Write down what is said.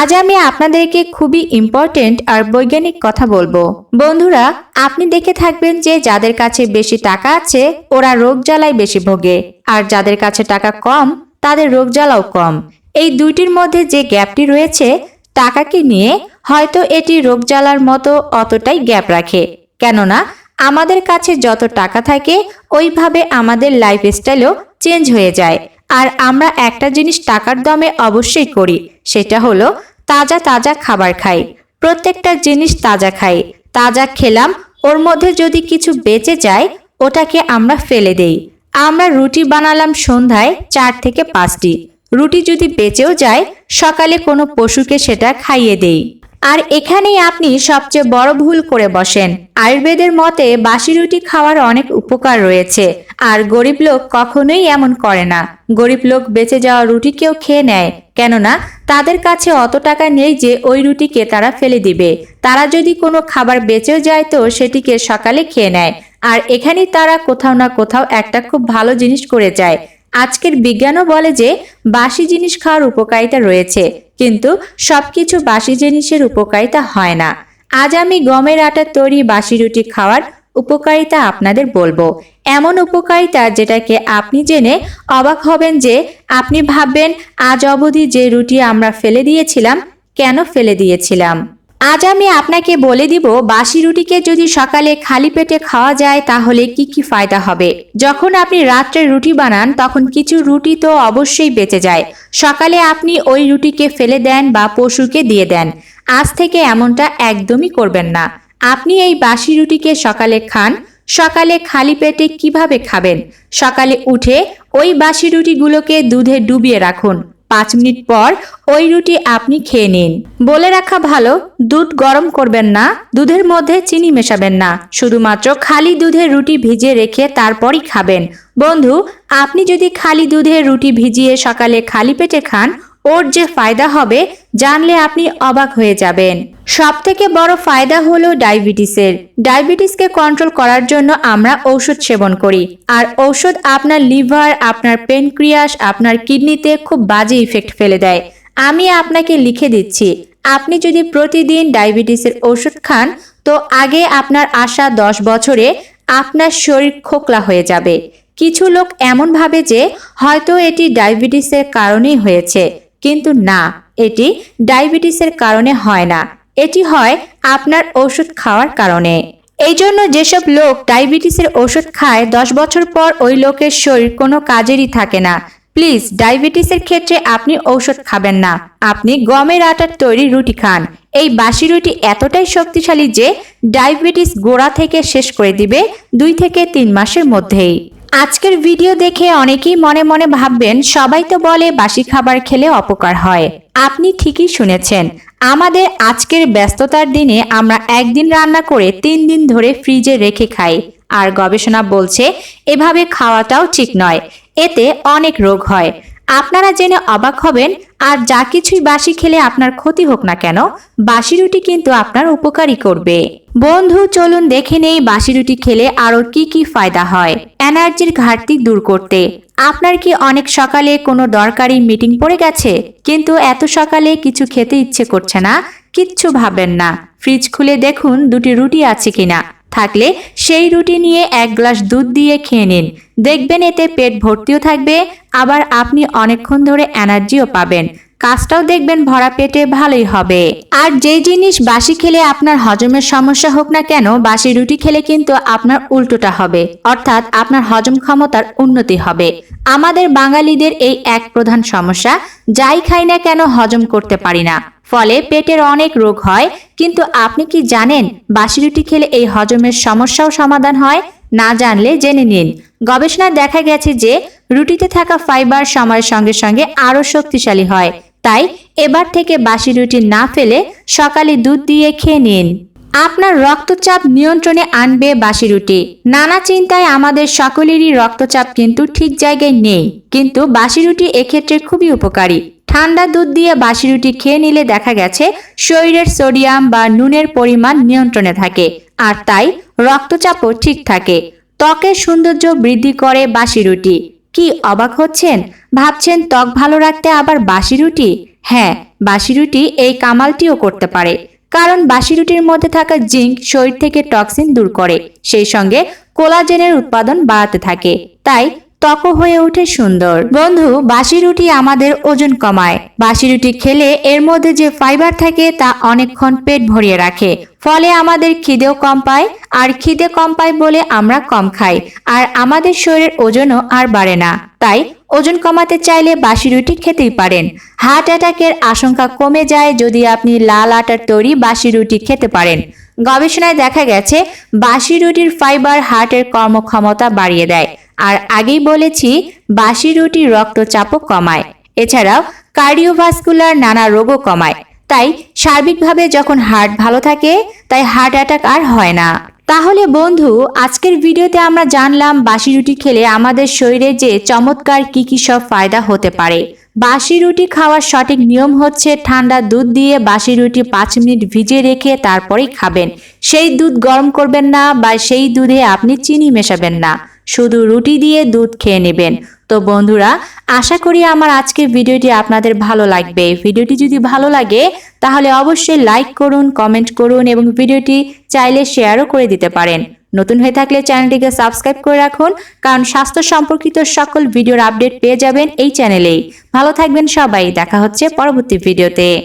আজ আমি আপনাদেরকে খুবই ইম্পর্টেন্ট আর বৈজ্ঞানিক কথা বলব। বন্ধুরা, আপনি দেখে থাকবেন যে যাদের কাছে বেশি টাকা আছে, ওরা রোগ জ্বালায় বেশি ভোগে। আর যাদের কাছে টাকা কম, তাদের রোগ জ্বালাও কম। এই দুইটির মধ্যে যে গ্যাপটি রয়েছে, টাকাকে নিয়ে হয়তো এটি রোগ জ্বালার মতো অতটাই গ্যাপ রাখে। কেননা, আমাদের কাছে যত টাকা থাকে, ওইভাবে আমাদের লাইফস্টাইলও চেঞ্জ হয়ে যায়। আর আমরা একটা জিনিস টাকার দমে অবশ্যই করি, সেটা হলো তাজা তাজা খাবার খাই। প্রত্যেকটা জিনিস তাজা খাই। তাজা খেলাম, ওর মধ্যে যদি কিছু বেঁচে যায়, ওটাকে আমরা ফেলে দেই। আমরা রুটি বানালাম সন্ধ্যায় চার থেকে পাঁচটি। রুটি যদি বেঁচেও যায়, সকালে কোনো পশুকে সেটা খাইয়ে দেই। আর এখানেই আপনি সবচেয়ে বড় ভুল করে বসেন। আয়ুর্বেদের মতে, বাসি রুটি খাওয়ার অনেক উপকার রয়েছে, আর গরিব লোক কখনোই এমন করে না। গরিব লোক বেঁচে যাওয়া রুটি কেউ খেয়ে নেয়, কেননা তাদের কাছে অত টাকা নেই যে ওই রুটিকে তারা ফেলে দিবে। তারা যদি কোনো খাবার বেঁচেও যায় তো সেটিকে সকালে খেয়ে নেয়, আর এখানেই তারা কোথাও না কোথাও একটা খুব ভালো জিনিস করে যায়। আজকের বিজ্ঞানও বলে যে, বাসি জিনিস খাওয়ার উপকারিতা রয়েছে কিন্তু সবকিছু বাসি জিনিসের উপকারিতা হয় না। আজ আমি গমের আটার তৈরি বাসি রুটি খাওয়ার উপকারিতা আপনাদের বলব। এমন উপকারিতা যেটাকে আপনি জেনে অবাক হবেন যে আপনি ভাববেন, আজ অবধি যে রুটি আমরা ফেলে দিয়েছিলাম, কেন ফেলে দিয়েছিলাম? আজ আমি আপনাকে বলে দিব, বাসি রুটিকে যদি সকালে খালি পেটে খাওয়া যায় তাহলে কি কি ফায়দা হবে? যখন আপনি রাত্রে রুটি বানান, তখন কিছু রুটি তো অবশ্যই বেঁচে যায়। সকালে আপনি ওই রুটিকে ফেলে দেন বা পশুকে দিয়ে দেন। আজ থেকে এমনটা একদমই করবেন না। আপনি এই বাসি রুটিকে সকালে খান। সকালে খালি পেটে কীভাবে খাবেন? সকালে উঠে ওই বাসি রুটিগুলোকে দুধে ডুবিয়ে রাখুন। পাঁচ মিনিট পর ওই রুটি আপনি খেয়ে নিন। বলে রাখা ভালো, দুধ গরম করবেন না, দুধের মধ্যে চিনি মেশাবেন না। শুধুমাত্র খালি দুধে রুটি ভিজিয়ে রেখে তারপরই খাবেন। বন্ধু, আপনি যদি খালি দুধে রুটি ভিজিয়ে সকালে খালি পেটে খান, ওর যে ফায়দা হবে, জানলে আপনি অবাক হয়ে যাবেন। সব থেকে বড় ফায়দা হলো ডায়াবেটিসের। ডায়াবেটিসকে কন্ট্রোল করার জন্য আমরা ঔষধ সেবন করি। আর ঔষধ আপনার লিভার, আপনার পেনক্রিয়াস আপনার কিডনিতে খুব বাজে ইফেক্ট ফেলে দেয়। আমি আপনাকে লিখে দিচ্ছি, আপনি যদি প্রতিদিন ডায়াবেটিসের ওষুধ খান, তো আগে আপনার আশা দশ বছরে আপনার শরীর খোকলা হয়ে যাবে। কিছু লোক এমন ভাবে যে, হয়তো এটি ডায়াবেটিসের কারণেই হয়েছে, কিন্তু না, এটি ডায়াবেটিসের কারণে হয় না। এটি হয় আপনার ওষুধ খাওয়ার কারণে। এই জন্য যেসব লোক ডায়াবেটিসের ওষুধ খায়, দশ বছর পর ওই লোকের শরীর কোনো কাজেরই থাকে না। প্লিজ, ডায়াবেটিসের ক্ষেত্রে আপনি ঔষধ খাবেন না। আপনি গমের আটার তৈরি রুটি খান। এই বাসি রুটি এতটাই শক্তিশালী যে ডায়াবেটিস গোড়া থেকে শেষ করে দিবে দুই থেকে তিন মাসের মধ্যেই। আজকের ভিডিও দেখে অনেকেই মনে মনে ভাববেন, সবাই তো বলে বাসি খাবার খেলে অপকার হয়। আপনি ঠিকই শুনেছেন, আমাদের আজকের ব্যস্ততার দিনে আমরা একদিন রান্না করে তিন দিন ধরে ফ্রিজে রেখে খাই। আর গবেষণা বলছে, এভাবে খাওয়াটাও ঠিক নয়, এতে অনেক রোগ হয়। আপনারা জেনে অবাক হবেন, আর যা কিছুই বাসি খেলে আপনার ক্ষতি হোক না কেন, বাসি রুটি কিন্তু আপনার উপকারী করবে। বন্ধু, চলুন দেখে নেই বাসি রুটি খেলে আরও কি কি ফায়দা হয়। এনার্জির ঘাটতি দূর করতে। আপনার কি অনেক সকালে কোনো দরকারি মিটিং পড়ে গেছে? কিন্তু এত সকালে কিছু খেতে ইচ্ছে করছে না, কিচ্ছু ভাবেন না। ফ্রিজ খুলে দেখুন দুটি রুটি আছে কিনা। থাকলে সেই রুটি নিয়ে এক গ্লাস দুধ দিয়ে খেয়ে নিন। দেখবেন এতে পেট ভর্তিও থাকবে, আবার আপনি অনেকক্ষণ ধরে এনার্জিও পাবেন। কাজটাও দেখবেন ভরা পেটে ভালোই হবে। আর যেই জিনিস বাসি খেলে আপনার হজমের সমস্যা হোক না কেন, বাসি রুটি খেলে কিন্তু আপনার উল্টোটা হবে। অর্থাৎ আপনার হজম ক্ষমতার উন্নতি হবে। আমাদের বাঙালিদের এই এক প্রধান সমস্যা, যাই খাই না কেন হজম করতে পারি না। ফলে পেটের অনেক রোগ হয়। কিন্তু আপনি কি জানেন বাসি রুটি খেলে এই হজমের সমস্যাও সমাধান হয়? না জানলে জেনে নিন। গবেষণায় দেখা গেছে যে রুটিতে থাকা ফাইবার সময়ের সঙ্গে সঙ্গে আরও শক্তিশালী হয়। তাই এবার থেকে বাসি রুটি না ফেলে সকালে দুধ দিয়ে খেয়ে নিন। আপনার রক্তচাপ নিয়ন্ত্রণে আনবে বাসি রুটি। নানা চিন্তায় আমাদের সকলেরই রক্তচাপ কিন্তু ঠিক জায়গায় নেই। কিন্তু বাসি রুটি এক্ষেত্রে খুবই উপকারী। ঠান্ডা দুধ দিয়ে বাসি রুটি খেয়ে নিলে দেখা গেছে, শরীরের সোডিয়াম বা নুনের পরিমাণ নিয়ন্ত্রণে থাকে আর তাই রক্তচাপও ঠিক থাকে। ত্বকের সৌন্দর্য বৃদ্ধি করে বাসি রুটি। কি অবাক হচ্ছেন? ভাবছেন ত্বক ভালো রাখতে আবার বাসি রুটি? হ্যাঁ বাসি রুটি এই কামালটিও করতে পারে। কারণ বাসি রুটির মধ্যে থাকা জিঙ্ক শরীর থেকে টক্সিন দূর করে। সেই সঙ্গে কোলাজেনের উৎপাদন বাড়াতে থাকে। তাই ত্বক হয়ে ওঠে সুন্দর। বন্ধু, বাসি রুটি আমাদের ওজন কমায়। বাসি রুটি খেলে এর মধ্যে যে ফাইবার থাকে তা অনেকক্ষণ পেট ভরিয়ে রাখে। ফলে আমাদের খিদেও কম পায়, আর খিদে কম পায় বলে আমরা কম খাই, আর আমাদের শরীরের ওজনও আর বাড়ে না। তাই ওজন কমাতে চাইলে বাসি রুটি খেতেই পারেন। হার্ট অ্যাটাকের আশঙ্কা কমে যায় যদি আপনি লাল আটার তৈরি বাসি রুটি খেতে পারেন। গবেষণায় দেখা গেছে, বাসি রুটির ফাইবার হার্টের কর্মক্ষমতা বাড়িয়ে দেয়। আর আগেই বলেছি, বাসি রুটি রক্তচাপও কমায়। এছাড়াও কার্ডিওভাস্কুলার নানা রোগও কমায়। তাই সার্বিকভাবে যখন হার্ট ভালো থাকে, তাই হার্ট অ্যাটাক আর হয় না। তাহলে বন্ধু, আজকের ভিডিওতে আমরা জানলাম বাসি রুটি খেলে আমাদের শরীরে যে চমৎকার কি কি সব ফায়দা হতে পারে। বাসি রুটি খাওয়ার সঠিক নিয়ম হচ্ছে ঠান্ডা দুধ দিয়ে বাসি রুটি পাঁচ মিনিট ভিজিয়ে রেখে তারপরেই খাবেন। সেই দুধ গরম করবেন না বা সেই দুধে আপনি চিনি মেশাবেন না। শুধু রুটি দিয়ে দুধ খেয়ে নেবেন। তো বন্ধুরা, আশা করি আমার আজকের ভিডিওটি আপনাদের ভালো লাগবে। ভিডিওটি যদি ভালো লাগে, তাহলে অবশ্যই লাইক করুন, কমেন্ট করুন এবং ভিডিওটি চাইলে শেয়ারও করে দিতে পারেন। নতুন হয়ে থাকলে চ্যানেলটিকে সাবস্ক্রাইব করে রাখুন, কারণ স্বাস্থ্য সম্পর্কিত সকল ভিডিওর আপডেট পেয়ে যাবেন এই চ্যানেলেই। ভালো থাকবেন সবাই, দেখা হচ্ছে পরবর্তী ভিডিওতে।